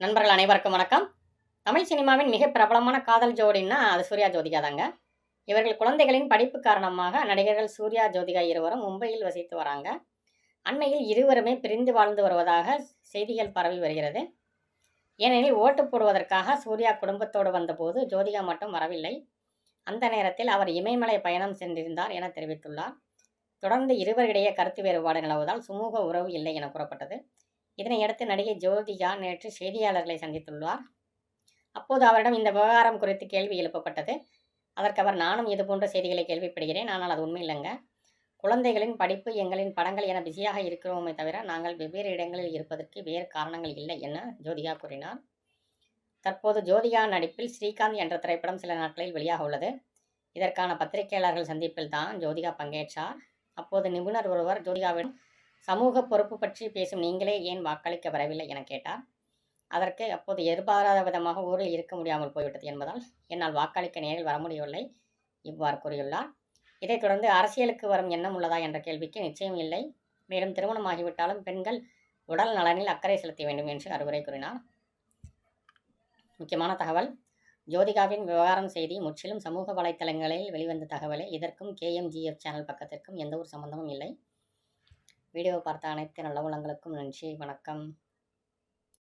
நண்பர்கள் அனைவருக்கும் வணக்கம். தமிழ் சினிமாவின் மிக பிரபலமான காதல் ஜோடின்னா அது சூர்யா ஜோதிகா தாங்க. இவர்கள் குழந்தைகளின் படிப்பு காரணமாக நடிகர்கள் சூர்யா ஜோதிகா இருவரும் மும்பையில் வசித்து வராங்க. அண்மையில் இருவருமே பிரிந்து வாழ்ந்து வருவதாக செய்திகள் பரவி வருகிறது. ஏனெனில் ஓட்டு போடுவதற்காக சூர்யா குடும்பத்தோடு வந்தபோது ஜோதிகா மட்டும் வரவில்லை. அந்த நேரத்தில் அவர் இமயமலை பயணம் சென்றிருந்தார் என தெரிவித்துள்ளார். தொடர்ந்து இருவரிடையே கருத்து வேறுபாடு நிலவுவதால் சுமூக உறவு இல்லை என கூறப்பட்டது. இதனையடுத்து நடிகை ஜோதிகா நேற்று செய்தியாளர்களை சந்தித்துள்ளார். அப்போது அவரிடம் இந்த விவகாரம் குறித்து கேள்வி எழுப்பப்பட்டது. அதற்கு அவர் நானும் இது போன்ற செய்திகளை கேள்விப்படுகிறேன். ஆனால் அது உண்மை இல்லைங்க குழந்தைகளின் படிப்பு எங்களின் படங்கள் என பிஸியாக இருக்கிறோமே தவிர நாங்கள் வெவ்வேறு இடங்களில் இருப்பதற்கு வேறு காரணங்கள் இல்லை என ஜோதிகா கூறினார். தற்போது ஜோதிகா நடிப்பில் ஸ்ரீகாந்த் என்ற திரைப்படம் சில நாட்களில் வெளியாக உள்ளது. இதற்கான பத்திரிகையாளர்கள் சந்திப்பில் தான் ஜோதிகா பங்கேற்றார். அப்போது நிபுணர் ஒருவர் ஜோதிகாவிடம் சமூக பொறுப்பு பற்றி பேசும் நீங்களே ஏன் வாக்களிக்க வரவில்லை என கேட்டார். அதற்கு அப்போது எதிர்பாராத விதமாக ஊரில் இருக்க முடியாமல் போய்விட்டது என்பதால் என்னால் வாக்களிக்க நேரில் வர முடியவில்லை இவ்வாறு கூறியுள்ளார். இதைத் தொடர்ந்து அரசியலுக்கு வரும் எண்ணம் உள்ளதா என்ற கேள்விக்கு நிச்சயம் இல்லை. மேலும் திருமணமாகிவிட்டாலும் பெண்கள் உடல் நலனில் அக்கறை செலுத்த வேண்டும் என்று அறிவுரை கூறினார். முக்கியமான தகவல் ஜோதிகாவின் விவகாரம் செய்தி முற்றிலும் சமூக வலைத்தளங்களில் வெளிவந்த தகவலை. இதற்கும் கேஎம்ஜிஎஃப் சேனல் பக்கத்திற்கும் எந்த ஒரு சம்பந்தமும் இல்லை. வீடியோ பார்த்த அனைத்து நல்ல வளங்களுக்கும் நன்றி. வணக்கம்.